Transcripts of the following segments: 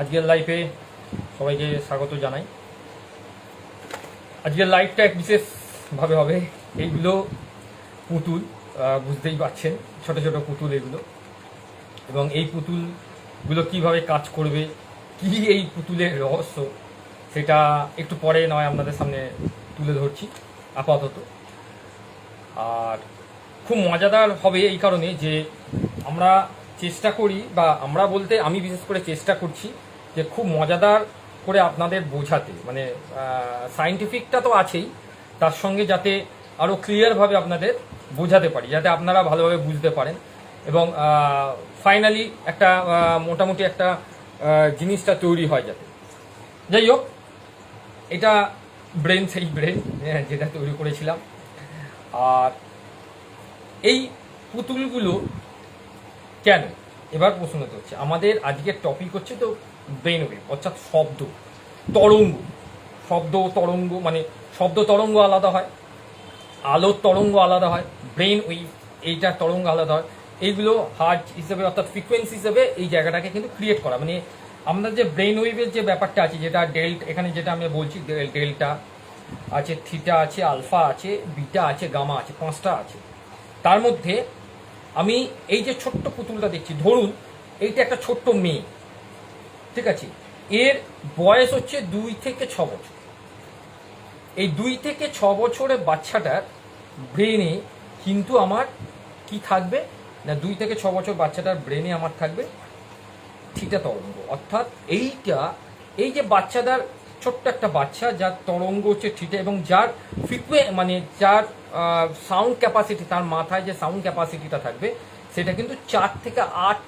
আজকের লাইফে সবাইকে স্বাগত জানাই। আজকের লাইফটা এক বিশেষভাবে হবে। এইগুলো পুতুল বুঝতেই পারছেন, ছোট ছোট পুতুল এগুলো। এবং এই পুতুলগুলো কীভাবে কাজ করবে, কি এই পুতুলের রহস্য, সেটা একটু পরে নয় আপনাদের সামনে তুলে ধরছি, আপাতত। আর খুব মজাদার হবে এই কারণে যে আমরা চেষ্টা করি, বা আমরা বলতে আমি বিশেষ করে চেষ্টা করছি যে খুব মজাদার করে আপনাদের বোঝাতে মানে সাইন্টিফিকটা তো আছেই, তার সঙ্গে যাতে আরও ক্লিয়ারভাবে আপনাদের বোঝাতে পারি, যাতে আপনারা ভালোভাবে বুঝতে পারেন। এবং ফাইনালি একটা মোটামুটি একটা জিনিসটা তৈরি হয় যাতে। যাই হোক, এটা ব্রেন সেই ব্রেন যেটা তৈরি করেছিলাম। আর এই পুতুলগুলো কেন? এবার প্রশ্ন হচ্ছে, আমাদের আজকের টপিক হচ্ছে তো ব্রেন ওয়েভ অর্থাৎ শব্দ, তরঙ্গ। শব্দ তরঙ্গ মানে শব্দ তরঙ্গ আলাদা হয় আলোর তরঙ্গ আলাদা হয় ব্রেন ওয়েভ এইটার তরঙ্গ আলাদা হয়। এইগুলো হার্ট হিসেবে, অর্থাৎ ফ্রিকোয়েন্সি হিসেবে এই জায়গাটাকে কিন্তু ক্রিয়েট করা। মানে আমাদের যে ব্রেন ওয়েভের যে ব্যাপারটা আছে, যেটা ডেল্ট, এখানে যেটা আমি বলছি, ডেল- ডেল্টা আছে, থিটা আছে, আলফা আছে, বিটা আছে, গামা আছে, পাঁচটা আছে। তার মধ্যে আমি এই যে ছোট্ট পুতুলটা দেখছি, ধরুন এইটা একটা ছোট্ট মেয়ে। ঠিক আছে? এর বয়স হচ্ছে দুই থেকে ছ বছর। এই দুই থেকে ছ বছরের বাচ্চাটার ব্রেনে কিন্তু আমার কি থাকবে? না, দুই থেকে ছ বছর বাচ্চাটার ব্রেনে আমার থাকবে থিটা তরঙ্গ। অর্থাৎ এইটা, এই যে বাচ্চাদার ছোট্ট একটা বাচ্চা, যার তরঙ্গ হচ্ছে থিটা এবং যার ফ্রিকুয়ে মানে যার সাউন্ড ক্যাপাসিটি তার মাথায় যে সাউন্ড ক্যাপাসিটিটা থাকবে, সেটা কিন্তু চার থেকে আট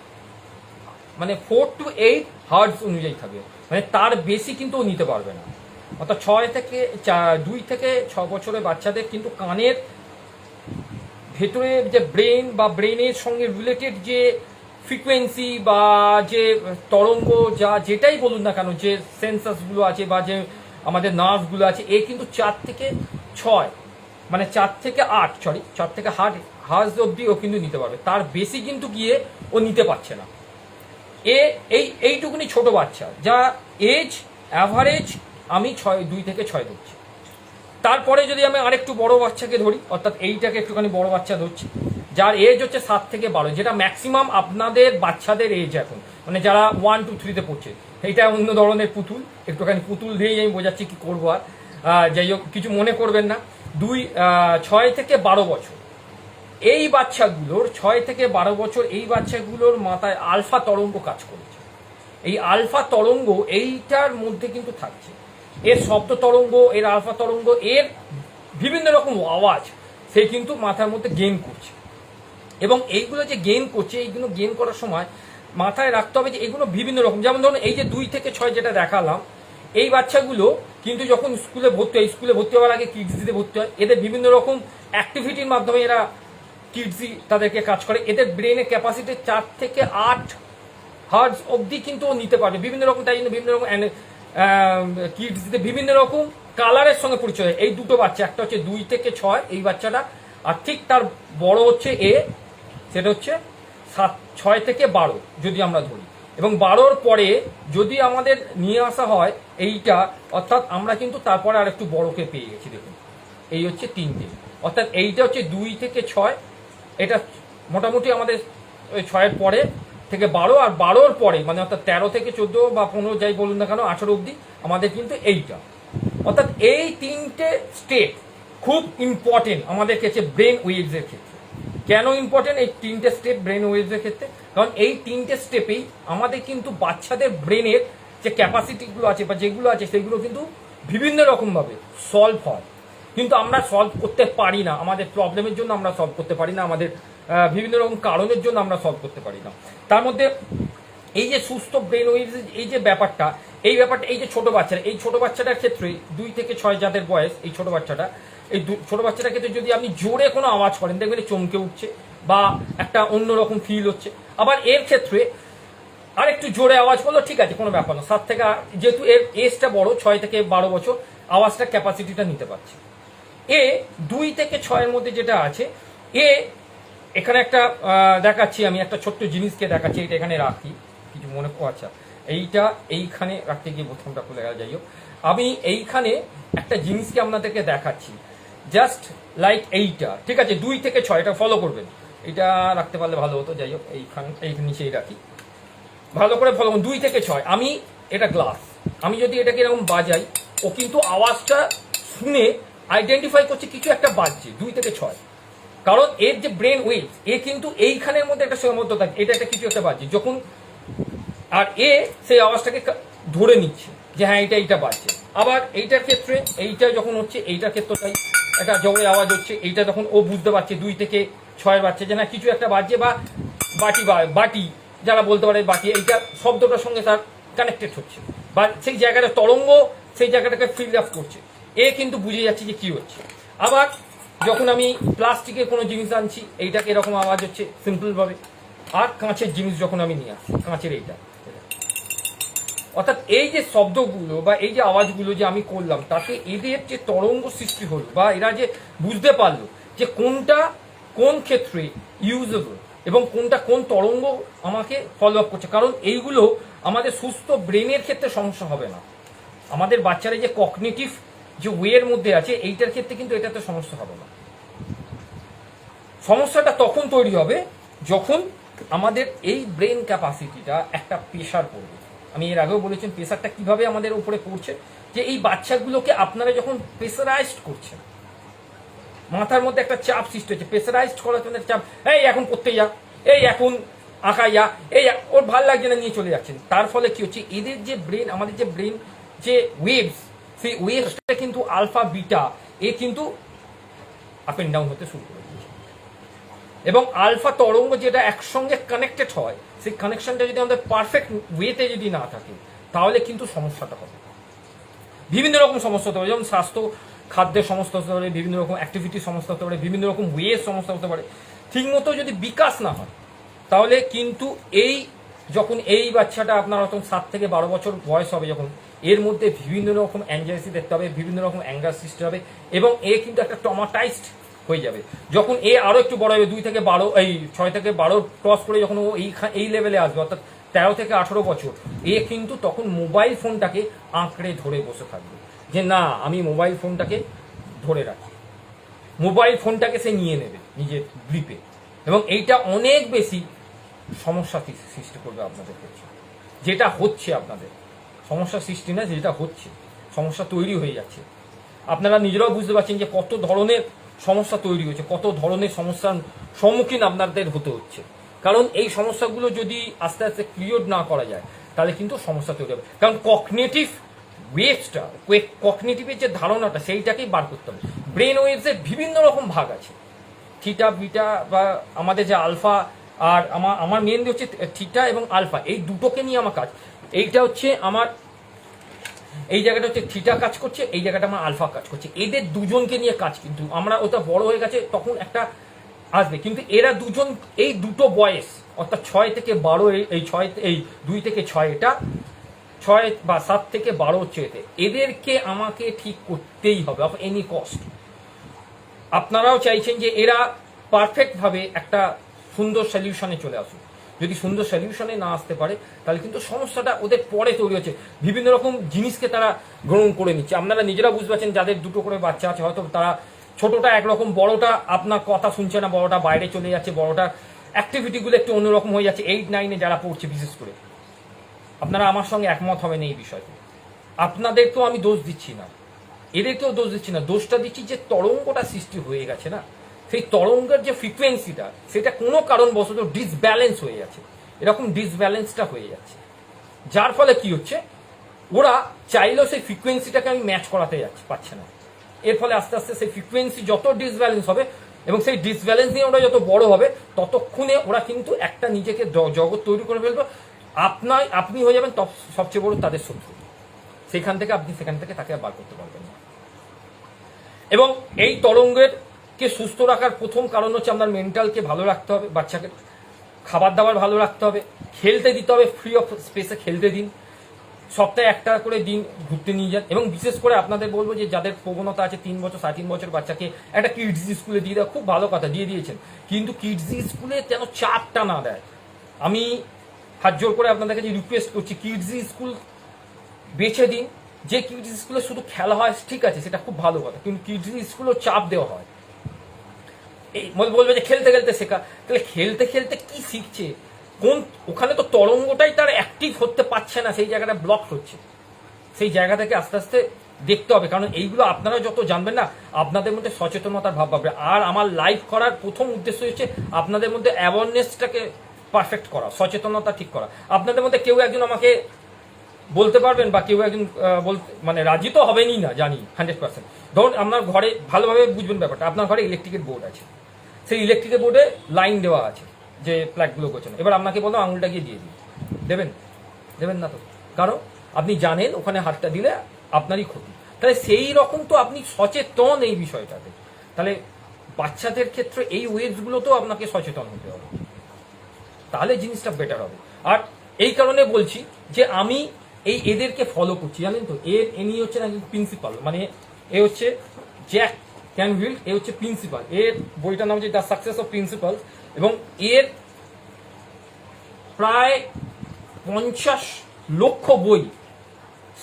মানে ফোর টু এইট হার্ডস অনুযায়ী থাকবে মানে তার বেশি কিন্তু ও নিতে পারবে না। অর্থাৎ ছয় থেকে দুই থেকে ছ বছরের বাচ্চাদের কিন্তু কানের ভেতরে যে ব্রেন বা ব্রেনের সঙ্গে রিলেটেড যে ফ্রিকোয়েন্সি বা যে তরঙ্গ যা যেটাই বলুন না কেন, যে সেন্সাসগুলো আছে বা যে আমাদের নার্ভগুলো আছে, এ কিন্তু চার থেকে ছয় মানে চার থেকে আট সরি চার থেকে হার্ট হার্স অব্দি ও কিন্তু নিতে পারবে। তার বেশি কিন্তু গিয়ে ও নিতে পারছে না। এ, এই, এইটুকুনি ছোট বাচ্চা, যা এজ অ্যাভারেজ আমি ছয়, দুই থেকে ছয় ধরছি। তারপরে যদি আমি আরেকটু বড় বাচ্চাকে ধরি, অর্থাৎ এইটাকে একটুখানি বড় বাচ্চা ধরছি, যার এজ হচ্ছে সাত থেকে বারো, যেটা ম্যাক্সিমাম আপনাদের বাচ্চাদের এজ এখন। মানে যারা ওয়ান টু থ্রিতে পড়ছে। এইটা অন্য ধরনের পুতুল, একটুখানি পুতুল দিয়েই আমি বোঝাচ্ছি কি করব আর। যাই হোক, কিছু মনে করবেন না। দুই ছয় থেকে বারো বছর। এই বাচ্চাগুলোর ছয় থেকে বারো বছর এই বাচ্চাগুলোর মাথায় আলফা তরঙ্গ কাজ করেছে। এই আলফা তরঙ্গ এইটার মধ্যে কিন্তু থাকছে। এর শব্দ তরঙ্গ, এর আলফা তরঙ্গ, এর বিভিন্ন রকম আওয়াজ, সে কিন্তু মাথার মধ্যে গেন করছে। এবং এইগুলো যে গেন করছে, এইগুলো গেন করার সময় মাথায় রাখতে হবে যে এগুলো বিভিন্ন রকম। যেমন ধরুন, এই যে দুই থেকে ছয় যেটা দেখালাম, এই বাচ্চাগুলো কিন্তু যখন স্কুলে ভর্তি হয়, স্কুলে ভর্তি হওয়ার আগে কিডসিতে ভর্তি হয়, এদের বিভিন্ন রকম অ্যাক্টিভিটির মাধ্যমে এরা কিডসি তাদেরকে কাজ করে। এদের ব্রেনের ক্যাপাসিটি চার থেকে আট হার্জ অবধি কিন্তু ও নিতে পারবে। বিভিন্ন রকম তাই জন্য বিভিন্ন রকম কিডসিতে বিভিন্ন রকম কালারের সঙ্গে পরিচয়। এই দুটো বাচ্চা, একটা হচ্ছে দুই থেকে ছয় এই বাচ্চাটা, আর ঠিক তার বড় হচ্ছে এ, সেটা হচ্ছে সাত, ছয় থেকে বারো, যদি আমরা ধরি। এবং বারোর পরে যদি আমাদের নিয়ে আসা হয় এইটা, অর্থাৎ আমরা কিন্তু তারপরে আর একটু বড়কে পেয়ে গেছি, দেখুন। এই হচ্ছে তিনটে। অর্থাৎ এইটা হচ্ছে দুই থেকে ছয় এটা মোটামুটি আমাদের ওই ছয়ের পরে থেকে বারো, আর বারোর পরে মানে অর্থাৎ তেরো থেকে চোদ্দ বা পনেরো যাই বলুন না কেন, আঠারো অবধি আমাদের কিন্তু এইটা। অর্থাৎ এই তিনটে স্টেপ খুব ইম্পর্টেন্ট আমাদের কাছে ব্রেন ওয়েভসের ক্ষেত্রে। কেন ইম্পর্টেন্ট এই তিনটে স্টেপ ব্রেন ওয়েভসের ক্ষেত্রে? কারণ এই তিনটে স্টেপেই আমাদের কিন্তু বাচ্চাদের ব্রেনের যে ক্যাপাসিটিগুলো আছে বা যেগুলো আছে, সেগুলো কিন্তু বিভিন্ন রকমভাবে সলভ হয়। কিন্তু আমরা সলভ করতে পারি না। আমাদের প্রবলেমের জন্য আমরা সলভ করতে পারি না। আমাদের বিভিন্ন রকম কারণের জন্য আমরা সলভ করতে পারি না। তার মধ্যে এই যে সুস্থ ব্রেন ওয়েভস এই যে ব্যাপারটা, এই ব্যাপারটা, এই যে ছোট বাচ্চারা, এই ছোট বাচ্চাটার ক্ষেত্রে দুই থেকে ছয় যাদের বয়স, এই ছোট বাচ্চাটা, এই ছোট বাচ্চাটার ক্ষেত্রে যদি আপনি জোরে কোনো আওয়াজ করেন, দেখবেন চমকে উঠছে বা একটা অন্যরকম ফিল হচ্ছে। আবার এর ক্ষেত্রে আর একটু জোরে আওয়াজ করল ঠিক আছে, কোনো ব্যাপার না। সাত থেকে যেহেতু এর এজটা বড়, ছয় থেকে বারো বছর, আওয়াজটা ক্যাপাসিটিটা নিতে পারছে। এ দুই থেকে ছয়ের মধ্যে যেটা আছে এ এখানে একটা দেখাচ্ছি, আমি একটা ছোট্ট জিনিসকে দেখাচ্ছি, এটা এখানে রাখি, কিছু মনে আচ্ছা এইটা এইখানে রাখতে গিয়ে বোতামটা খুলে গেল, যাই হোক। আমি এইখানে একটা জিনিসকে আপনাদেরকে দেখাচ্ছি জাস্ট লাইক এইটা, ঠিক আছে, দুই থেকে ছয়, এটা ফলো করবেন, এটা রাখতে পারলে ভালো হতো, যাই হোক, এইখান, এই নিচেই রাখি। ভালো করে ফলো করুন, দুই থেকে ছয়, আমি, এটা গ্লাস আমি যদি এটাকে এরকম বাজাই, ও কিন্তু আওয়াজটা শুনে আইডেন্টিফাই করছে কিছু একটা বাজছে, দুই থেকে ছয়। কারণ এর যে ব্রেন ওয়েভ এ কিন্তু এইখানের মধ্যে একটা সীমাবদ্ধ থাকে এটা একটা কিছু একটা বাজছে। যখন আর এ সেই আওয়াজটাকে ধরে নিচ্ছে যে হ্যাঁ এটা এইটা বাজছে। আবার এইটার ক্ষেত্রে এইটা যখন হচ্ছে, এইটার ক্ষেত্রটাই একটা জগের আওয়াজ হচ্ছে, এইটা তখন ও বুঝতে পারছে, দুই থেকে ছয়ের বাচ্চা যে না, কিছু একটা বাজছে বা বাটি বাটি, যারা বলতে পারে বাটি, এইটা শব্দটার সঙ্গে তার কানেক্টেড হচ্ছে। বা সেই জায়গাটা তরঙ্গ, সেই জায়গাটাকে ফিল আপ করছে। এ কিন্তু বুঝে যাচ্ছে যে কি হচ্ছে। আবার যখন আমি প্লাস্টিকের কোনো জিনিস আনছি, এইটাকে এরকম আওয়াজ হচ্ছে, সিম্পলভাবে। আর কাঁচের জিনিস যখন আমি নিয়ে আসছি, কাঁচের এইটা। অর্থাৎ এই যে শব্দগুলো বা এই যে আওয়াজগুলো যে আমি করলাম, তাতে এদের যে তরঙ্গ সৃষ্টি হলো বা এরা যে বুঝতে পারল যে কোনটা কোন ক্ষেত্রে ইউজেবল এবং কোনটা কোন তরঙ্গ আমাকে ফলো আপ করছে। কারণ এইগুলো আমাদের সুস্থ ব্রেনের ক্ষেত্রে সমস্যা হবে না। আমাদের বাচ্চারা যে কগনিটিভ যে ওয়ের মধ্যে আছে, এইটার ক্ষেত্রে কিন্তু এটাতে সমস্যা হবে না। সমস্যাটা তখন তৈরি হবে যখন আমাদের এই ব্রেন ক্যাপাসিটিটা একটা প্রেশার পড়বে। আমি এর আগেও বলেছেন প্রেশারটা কীভাবে আমাদের উপরে পড়ছে? যে এই বাচ্চাগুলোকে আপনারা যখন প্রেশারাইজড করছেন, মাথার মধ্যে একটা চাপ সৃষ্টি হচ্ছে প্রেশারাইজড করার জন্য চাপ, এই এখন করতে যা, এই এখন আঁকা যা, এই ওর ভালো লাগছে না নিয়ে চলে যাচ্ছেন। তার ফলে কি হচ্ছে? এদের যে ব্রেন আমাদের যে ব্রেন যে ওয়েভস সেই ওয়েভসটা কিন্তু আলফা, বিটা, এ কিন্তু আপ এন্ড ডাউন হতে শুরু করে দিয়েছে। এবং আলফা তরঙ্গ যেটা একসঙ্গে কানেক্টেড হয়, সেই কানেকশনটা যদি আমাদের পারফেক্ট ওয়েতে যদি না থাকে, তাহলে কিন্তু সমস্যাটা হবে। বিভিন্ন রকম সমস্যা হতে পারে, যেমন স্বাস্থ্য, খাদ্যের সমস্যা হতে পারে, বিভিন্ন রকম অ্যাক্টিভিটির সমস্যা হতে পারে, বিভিন্ন রকম ওয়ের সমস্যা হতে পারে। ঠিকমতো যদি বিকাশ না হয়, তাহলে কিন্তু এই, যখন এই বাচ্চাটা আপনার হয়তো সাত থেকে বারো বছর বয়স হবে, যখন এর মধ্যে বিভিন্ন রকম অ্যাংজাইটি দেখতে হবে, বিভিন্ন রকম অ্যাঙ্গার সৃষ্টি হবে এবং এ কিন্তু একটা টমাটাইজড হয়ে যাবে। যখন এ আরও একটু বড় হবে, দুই থেকে বারো, এই ছয় থেকে বারো ক্রস করে যখন ও এই এই লেভেলে আসবে, অর্থাৎ তেরো থেকে আঠেরো বছর, এ কিন্তু তখন মোবাইল ফোনটাকে আঁকড়ে ধরে বসে থাকবে যে, না, আমি মোবাইল ফোনটাকে ধরে রাখি। মোবাইল ফোনটাকে সে নিয়ে নেবে নিজের গ্রিপে এবং এইটা অনেক বেশি সমস্যা সৃষ্টি করবে আপনাদের ক্ষেত্রে, যেটা হচ্ছে আপনাদের। সমস্যা সৃষ্টি না যেটা হচ্ছে। সমস্যা তৈরি হয়ে যাচ্ছে। আপনারা নিজেরাও বুঝতে পারছেন যে কত ধরনের সমস্যা তৈরি হচ্ছে, কত ধরনের সমস্যার সম্মুখীন আপনাদের হতে হচ্ছে। কারণ এই সমস্যাগুলো যদি আস্তে আস্তে ক্লিয়ার না করা যায়, তাহলে কিন্তু সমস্যা তৈরি হবে। কারণ কগনেটিভ ওয়েভসটা কগনেটিভের যে ধারণাটা, সেইটাকেই বার করতে হবে। ব্রেন ওয়েভসের বিভিন্ন রকম ভাগ আছে। থিটা বিটা বা আমাদের যে আলফা আর আমার আমার মেন হচ্ছে থিটা এবং আলফা এই দুটোকে নিয়ে আমার কাজ। এইটা হচ্ছে আমার, এই জায়গাটা হচ্ছে থিটা কাজ করছে, এই জায়গাটা আমার আলফা কাজ করছে। এদের দুজনকে নিয়ে কাজ কিন্তু, আমরা ওটা বড় হয়ে গেছে, তখন একটা আসবে। কিন্তু এরা দুজন, এই দুটো বয়স, অর্থাৎ ছয় থেকে বারো, এই- ছয়, এই দুই থেকে ছয় এটা, ছয় বা সাত থেকে বারো হচ্ছে এতে। এদেরকে আমাকে ঠিক করতেই হবে, অফ এনি কস্ট। আপনারাও চাইছেন যে এরা পারফেক্টভাবে একটা সুন্দর সলিউশনে চলে আসুক। যদি সুন্দর সলিউশনে না আসতে পারে, তাহলে কিন্তু সমস্যাটা ওদের পরে তৈরি হচ্ছে। বিভিন্ন রকম জিনিসকে তারা গ্রহণ করে নিচ্ছে। আপনারা নিজেরা বুঝতে পারছেন, যাদের দুটো করে বাচ্চা আছে, হয়তো তারা ছোটটা একরকম, বড়টা আপনার কথা শুনছে না, বড়টা বাইরে চলে যাচ্ছে, বড়টা অ্যাক্টিভিটিগুলো একটু অন্যরকম হয়ে যাচ্ছে। এইট নাইনে যারা পড়ছে, বিশেষ করে। আপনারা আমার সঙ্গে একমত হবেন এই বিষয়তে। আপনাদেরকেও আমি দোষ দিচ্ছি না। এদেরকেও দোষ দিচ্ছি না। দোষটা দিচ্ছি যে তরঙ্গটা সৃষ্টি হয়ে গেছে না। সেই তরঙ্গের যে ফ্রিকোয়েন্সিটা সেটা কোনো কারণবশত ডিসব্যালেন্স হয়ে যাচ্ছে। এরকম ডিসব্যালেন্সটা হয়ে যাচ্ছে। যার ফলে কি হচ্ছে? ওরা চাইলেও সেই ফ্রিকোয়েন্সিটাকে আমি ম্যাচ করাতে যাচ্ছি, পারছে না। এর ফলে আস্তে আস্তে সেই ফ্রিকোয়েন্সি যত ডিসব্যালেন্স হবে এবং সেই ডিসব্যালেন্স নিয়ে ওরা যত বড় হবে, ততক্ষণে ওরা কিন্তু একটা নিজেকে জগৎ তৈরি করে ফেলবে। আপনার আপনি হয়ে যাবেন সবচেয়ে বড় তাদের শত্রু। সেখান থেকে আপনি সেখান থেকে তাকে বার করতে পারবেন না। এবং এই তরঙ্গের কে সুস্থ রাখার প্রথম কারণ হচ্ছে আপনার মেন্টালকে ভালো রাখতে হবে, বাচ্চাকে খাবার দাবার ভালো রাখতে হবে, খেলতে দিতে হবে ফ্রি অফ স্পেসে খেলতে দিন, সপ্তাহে একটা করে দিন ঘুরতে নিয়ে যান এবং বিশেষ করে আপনাদের বলব যে যাদের প্রবণতা আছে তিন বছর, সাড়ে তিন বছর বাচ্চাকে একটা কিডস স্কুলে দিয়ে দেওয়া খুব ভালো কথা, দিয়ে দিয়েছেন। কিন্তু কিডস স্কুলে যেন চাপটা না দেয়। আমি হাত জোর করে আপনাদের কাছে রিকোয়েস্ট করছি কিডস স্কুল বেছে দিন। যে কিডস স্কুলে শুধু খেলা হয়, ঠিক আছে, সেটা খুব ভালো কথা, কিন্তু কিডস স্কুলেও চাপ দেওয়া হয়। বলবে যে খেলতে খেলতে শেখা। তাহলে খেলতে খেলতে কি শিখছে? কোন, ওখানে তো তরঙ্গটাই তার অ্যাক্টিভ হতে পারছে না, সেই জায়গাটা ব্লক হচ্ছে। সেই জায়গা থেকে আস্তে আস্তে দেখতে হবে। কারণ এইগুলো আপনারা যত জানবেন না, আপনাদের মধ্যে সচেতনতার ভাব পাবে আর আমার লাইভ করার প্রথম উদ্দেশ্য হচ্ছে আপনাদের মধ্যে অ্যাওয়ারনেসটাকে পারফেক্ট করা, সচেতনতা ঠিক করা। আপনাদের মধ্যে কেউ একজন আমাকে বলতে পারবেন বা কেউ একজন বলতে মানে রাজি তো হবেনই না, জানি হান্ড্রেড পার্সেন্ট ধরুন, আপনার ঘরে ভালোভাবে বুঝবেন ব্যাপারটা। আপনার ঘরে ইলেকট্রিকের বোর্ড আছে। সেই ইলেকট্রিকের বোর্ডে লাইন দেওয়া আছে যে প্লাগগুলো গোছানো। এবার আপনাকে বলব আঙুলটা গিয়ে দিয়ে দিন। দেবেন? দেবেন না তো? কারণ আপনি জানেন ওখানে হাতটা দিলে আপনারই ক্ষতি। তাহলে সেই রকম তো আপনি সচেতন এই বিষয়টাতে। তাহলে বাচ্চাদের ক্ষেত্রে এই ওয়েবসগুলো তো আপনাকে সচেতন হতে হবে। তাহলে জিনিসটা বেটার হবে। আর এই কারণে বলছি যে আমি এই এদেরকে ফলো করছি। জানেন তো? এর এনি হচ্ছে একজন প্রিন্সিপাল মানে এ হচ্ছে জ্যাক ক্যানভিল, এ হচ্ছে প্রিন্সিপাল এর বইটার নাম হচ্ছে দ্য সাকসেস অফ প্রিন্সিপাল এবং এর প্রায় পঞ্চাশ লক্ষ বই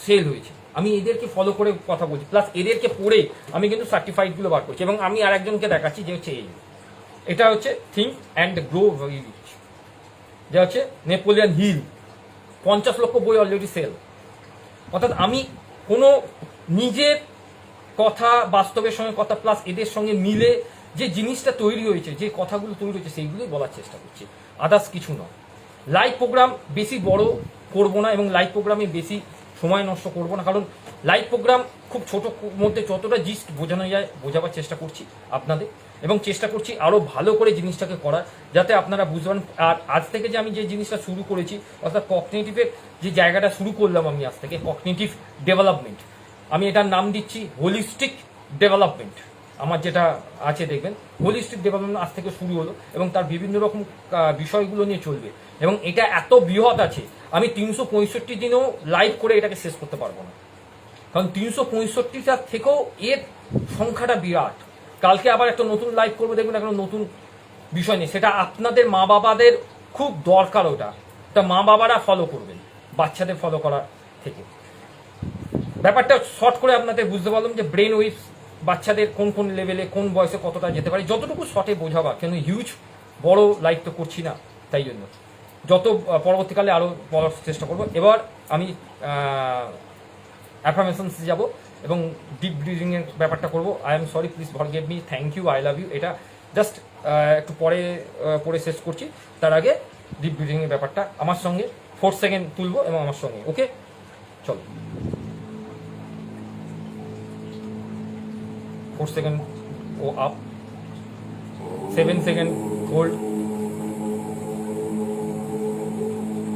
সেল হয়েছে। আমি এদেরকে ফলো করে কথা বলছি। প্লাস এদেরকে পড়ে আমি কিন্তু সার্টিফাইডগুলো বার করছি এবং আমি আর একজনকে দেখাচ্ছি, যে হচ্ছে এই এটা হচ্ছে think and grow very rich যা হচ্ছে নেপোলিয়ান হিল পঞ্চাশ লক্ষ বই অলরেডি সেল অর্থাৎ আমি কোনো নিজের কথা, বাস্তবের সঙ্গে কথা প্লাস এদের সঙ্গে মিলে যে জিনিসটা তৈরি হয়েছে, যে কথাগুলো তৈরি হয়েছে, সেইগুলোই বলার চেষ্টা করছি। আদার্স কিছু নয়। লাইভ প্রোগ্রাম বেশি বড় করব না এবং লাইভ প্রোগ্রামে বেশি সময় নষ্ট করব না। কারণ লাইভ প্রোগ্রাম খুব ছোট মধ্যে যতটা জিস্ট বোঝানো যায়, বোঝাবার চেষ্টা করছি আপনাদের। এবং চেষ্টা করছি আরও ভালো করে জিনিসটাকে করার, যাতে আপনারা বুঝবেন আর আজ থেকে যে আমি যে জিনিসটা শুরু করেছি, অর্থাৎ কগনিটিভের যে জায়গাটা শুরু করলাম আমি আজ থেকে কগনিটিভ ডেভেলপমেন্ট আমি এটার নাম দিচ্ছি হোলিস্টিক ডেভেলপমেন্ট আমার যেটা আছে, দেখবেন হোলিস্টিক ডেভেলপমেন্ট আজ থেকে শুরু হলো এবং তার বিভিন্ন রকম বিষয়গুলো নিয়ে চলবে। এবং এটা এত বৃহৎ আছে, আমি তিনশো পঁয়ষট্টি দিনেও লাইভ করে এটাকে শেষ করতে পারব না। কারণ তিনশো পঁয়ষট্টিটার থেকেও এর সংখ্যাটা বিরাট। কালকে আবার একটা নতুন লাইভ করব, দেখবেন এখন নতুন বিষয় নেই সেটা আপনাদের মা বাবাদের খুব দরকার ওটা। তা মা বাবারা ফলো করবেন, বাচ্চাদের ফলো করার থেকে। ব্যাপারটা শর্ট করে আপনাদের বুঝতে পারলাম যে ব্রেন ওয়েভস বাচ্চাদের কোন কোন লেভেলে কোন বয়সে কতটা যেতে পারে। যতটুকু শর্টে বোঝাবা কেন হিউজ বড় লাইভ তো করছি না, তাই জন্য। যত পরবর্তীকালে আরও বলার চেষ্টা করব। এবার আমি অ্যাফার্মেশনস যাব এবং ডিপ ব্রিদিং এর ব্যাপারটা করব। I am sorry please forgive me thank you I love you এটা জাস্ট একটু পরে পরে শেষ করছি। তার আগে ডিপ ব্রিদিং এর ব্যাপারটা আমার সঙ্গে। ফোর সেকেন্ড তুলবো এবং আমার সঙ্গে ওকে চলো। 4 second go up 7 second hold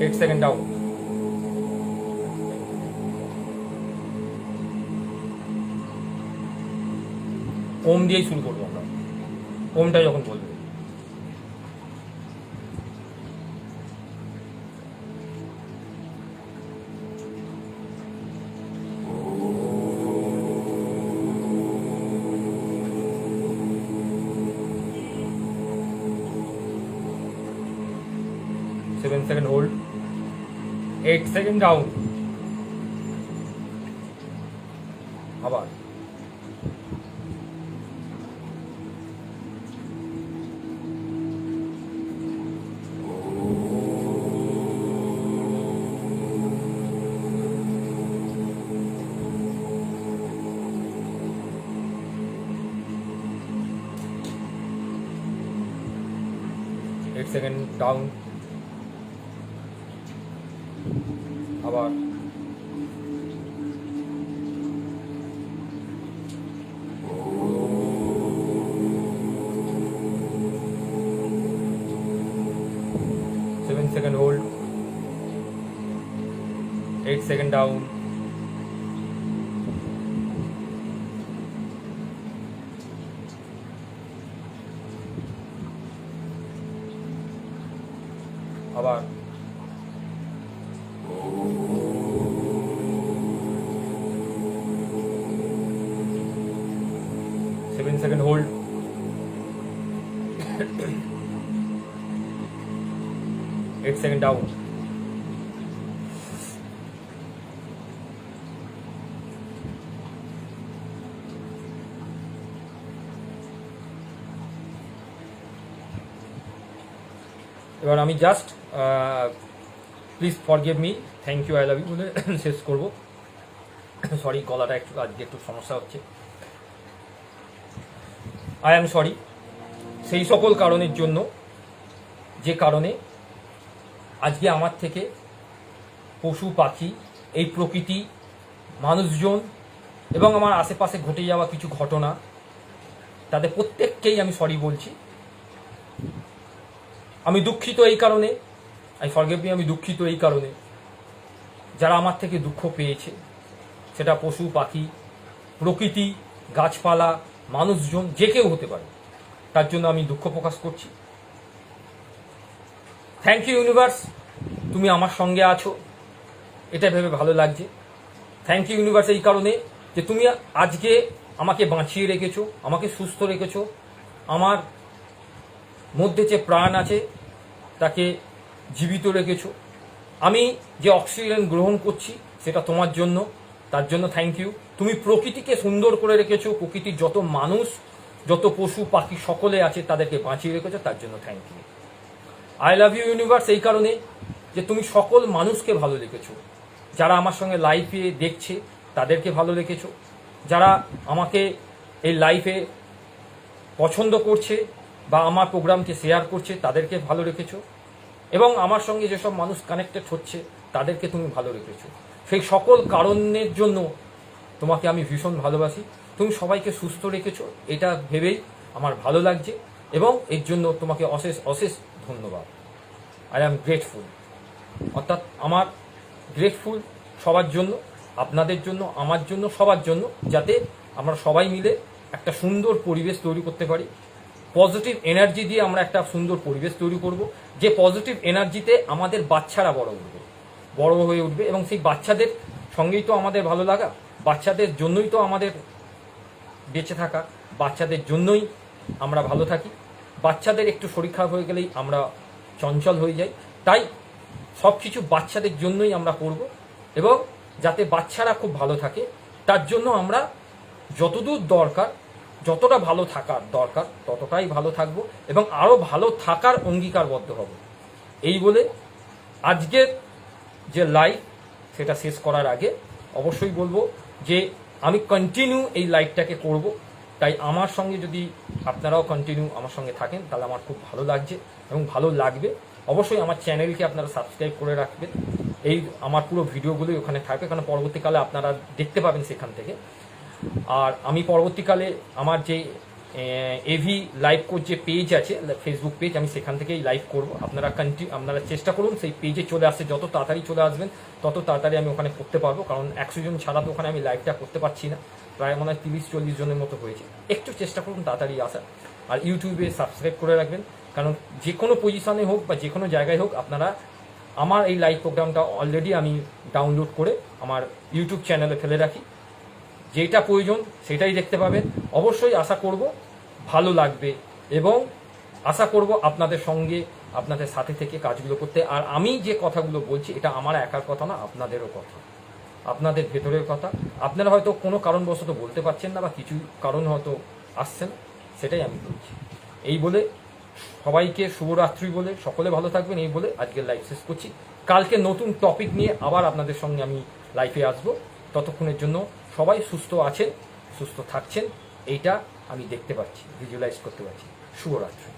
8 second down ওম দিয়েই শুরু করব আমরা ওমটা যখন বলব এইট সেকেন্ড ডাউন আবার eight second down 8 second down. এবার আমি just please forgive me thank you I love you বলে শেষ করব। সরি গলাটা একটু, আজকে একটু সমস্যা হচ্ছে। আই এম সরি সেই সকল কারণের জন্য, যে কারণে আজকে আমার থেকে পশু, পাখি, এই প্রকৃতি, মানুষজন এবং আমার আশেপাশে ঘটে যাওয়া কিছু ঘটনা, তাদের প্রত্যেককেই আমি সরি বলছি। আমি দুঃখিত এই কারণে। আই ফরগেভ মি আমি দুঃখিত এই কারণে। যারা আমার থেকে দুঃখ পেয়েছে, সেটা পশু, পাখি, প্রকৃতি, গাছপালা, মানুষজন, যে কেউ হতে পারে, তার জন্য আমি দুঃখ প্রকাশ করছি। থ্যাংক ইউ ইউনিভার্স তুমি আমার সঙ্গে আছো। এটা ভেবে ভালো লাগছে। থ্যাংক ইউ ইউনিভার্স এই কারণে যে তুমি আজকে আমাকে বাঁচিয়ে রেখেছো, আমাকে সুস্থ রেখেছো, আমার মধ্যে যে প্রাণ আছে, তাকে জীবিত রেখেছ। আমি যে অক্সিজেন গ্রহণ করছি, সেটা তোমার জন্য, তার জন্য থ্যাংক ইউ তুমি প্রকৃতিকে সুন্দর করে রেখেছো, প্রকৃতির যত মানুষ, যত পশু, পাখি সকলে আছে, তাদেরকে বাঁচিয়ে রেখেছো, তার জন্য thank you I love you universe এই কারণে যে তুমি সকল মানুষকে ভালো রেখেছো। যারা আমার সঙ্গে লাইফে দেখছে, তাদেরকে ভালো রেখেছো। যারা আমাকে এই লাইফে পছন্দ করছে বা আমার প্রোগ্রামকে শেয়ার করছে, তাদেরকে ভালো রেখেছো। এবং আমার সঙ্গে যেসব মানুষ কানেক্টেড হচ্ছে, তাদেরকে তুমি ভালো রেখেছো। সেই সকল কারণের জন্য তোমাকে আমি ভীষণ ভালোবাসি। তুমি সবাইকে সুস্থ রেখেছো, এটা ভেবেই আমার ভালো লাগছে। এবং এর জন্য তোমাকে অশেষ অশেষ ধন্যবাদ। আই অ্যাম গ্রেটফুল অর্থাৎ আমার গ্রেটফুল সবার জন্য, আপনাদের জন্য, আমার জন্য, সবার জন্য, যাতে আমরা সবাই মিলে একটা সুন্দর পরিবেশ তৈরি করতে পারি। পজিটিভ এনার্জি দিয়ে আমরা একটা সুন্দর পরিবেশ তৈরি করব, যে পজিটিভ এনার্জিতে আমাদের বাচ্চারা বড় উঠবে। বড় হয়ে উঠবে এবং সেই বাচ্চাদের সঙ্গেই তো আমাদের ভালো লাগা, বাচ্চাদের জন্যই তো আমাদের বেঁচে থাকা, বাচ্চাদের জন্যই আমরা ভালো থাকি। বাচ্চাদের একটু শরীর খারাপ হয়ে গেলেই আমরা চঞ্চল হয়ে যাই। তাই সব কিছু বাচ্চাদের জন্যই আমরা করব এবং যাতে বাচ্চারা খুব ভালো থাকে, তার জন্য আমরা যতদূর দরকার যতটা ভালো থাকার দরকার, ততটাই ভালো থাকব এবং আরও ভালো থাকার অঙ্গীকারবদ্ধ হব। এই বলে আজকের যে লাইভ সেটা শেষ করার আগে অবশ্যই বলব যে আমি কন্টিনিউ এই লাইভটাকে করব। তাই আমার সঙ্গে যদি আপনারাও কন্টিনিউ আমার সঙ্গে থাকেন, তাহলে আমার খুব ভালো লাগছে এবং ভালো লাগবে। অবশ্যই আমার চ্যানেলকে আপনারা সাবস্ক্রাইব করে রাখবেন। এই আমার পুরো ভিডিওগুলোই ওখানে থাকবে, কারণ পরবর্তীকালে আপনারা দেখতে পাবেন সেখান থেকে। আর আমি পরবর্তীকালে আমার যে এভি লাইভ কোচ যে পেজ আছে ফেসবুক পেজ আমি সেখান থেকেই লাইভ করব। আপনারা কন্টি আপনারা চেষ্টা করুন, সেই পেজে চলে আসতে। যত তাড়াতাড়ি চলে আসবেন, তত তাড়াতাড়ি আমি ওখানে করতে পারব। কারণ একশো জন ছাড়া তো ওখানে আমি লাইভটা করতে পারছি না। প্রায় মনে হয় তিরিশ, চল্লিশ জনের মতো হয়েছে। একটু চেষ্টা করুন তাড়াতাড়ি আসার আর ইউটিউবে সাবস্ক্রাইব করে রাখবেন। কারণ যে কোনো পজিশনে হোক বা যে কোনো জায়গায় হোক, আপনারা আমার এই লাইভ প্রোগ্রামটা অলরেডি আমি ডাউনলোড করে আমার ইউটিউব চ্যানেলে ফেলে রাখি। যেটা প্রয়োজন সেটাই দেখতে পাবেন। অবশ্যই আশা করব ভালো লাগবে এবং আশা করব আপনাদের সঙ্গে আপনাদের সাথে থেকে কাজগুলো করতে। আর আমি যে কথাগুলো বলছি, এটা আমার একার কথা না, আপনাদেরও কথা। আপনাদের ভেতরের কথা। আপনারা হয়তো কোনো কারণবশত বলতে পারছেন না বা কিছু কারণ হয়তো আসছেন সেটাই আমি বলছি। এই বলে সবাইকে শুভরাত্রি বলে, সকলে ভালো থাকবেন এই বলে আজকের লাইভ শেষ করছি। কালকে নতুন টপিক নিয়ে আবার আপনাদের সঙ্গে আমি লাইফে আসব। ততক্ষণের জন্য সবাই সুস্থ আছেন সুস্থ থাকছেন এইটা আমি দেখতে পাচ্ছি ভিজুয়ালাইজ করতে পারছি। শুভরাত্রি।